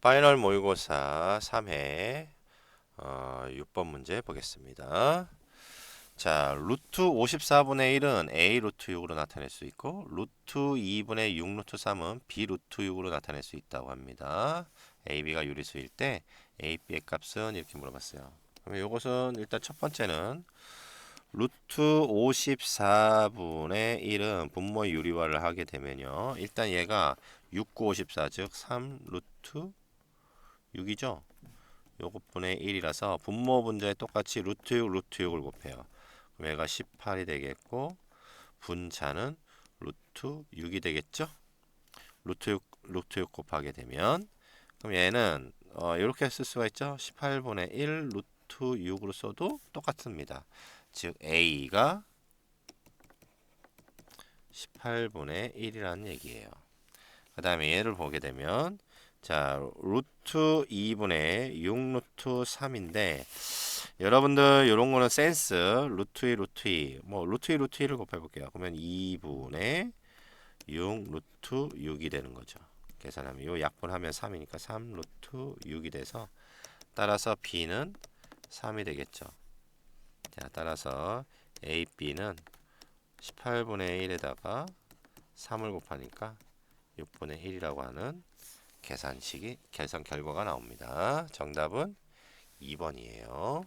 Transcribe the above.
파이널 모의고사 3회 어, 6번 문제 보겠습니다. 자, 루트 54분의 1은 a 루트 6으로 나타낼 수 있고 루트 2분의 6 루트 3은 b 루트 6으로 나타낼 수 있다고 합니다. a, b가 유리수일 때 a, b의 값은 이렇게 물어봤어요. 그럼 이것은 일단 첫 번째는 루트 54분의 1은 분모 유리화를 하게 되면요. 일단 얘가 6, 9, 54, 즉 3 루트 6이죠. 요것 분의 1이라서 분모 분자에 똑같이 루트 6, 루트 6을 곱해요. 그럼 얘가 18이 되겠고 분자는 루트 6이 되겠죠. 루트 6, 루트 6 곱하게 되면 그럼 얘는 어, 이렇게 쓸 수가 있죠. 18분의 1 루트 6으로 써도 똑같습니다. 즉 a가 18분의 1이라는 얘기예요. 그 다음에 얘를 보게 되면 자 루트 2분의 6 루트 3인데 여러분들 이런 거는 센스 루트 2 루트 2 뭐 루트 2 루트 2를 곱해 볼게요. 그러면 2분의 6 루트 6이 되는 거죠. 계산하면 요 약분하면 3이니까 3 루트 6이 돼서 따라서 b는 3이 되겠죠. 자, 따라서 A, B는 18분의 1에다가 3을 곱하니까 6분의 1이라고 하는 계산식이 계산 결과가 나옵니다. 정답은 2번이에요.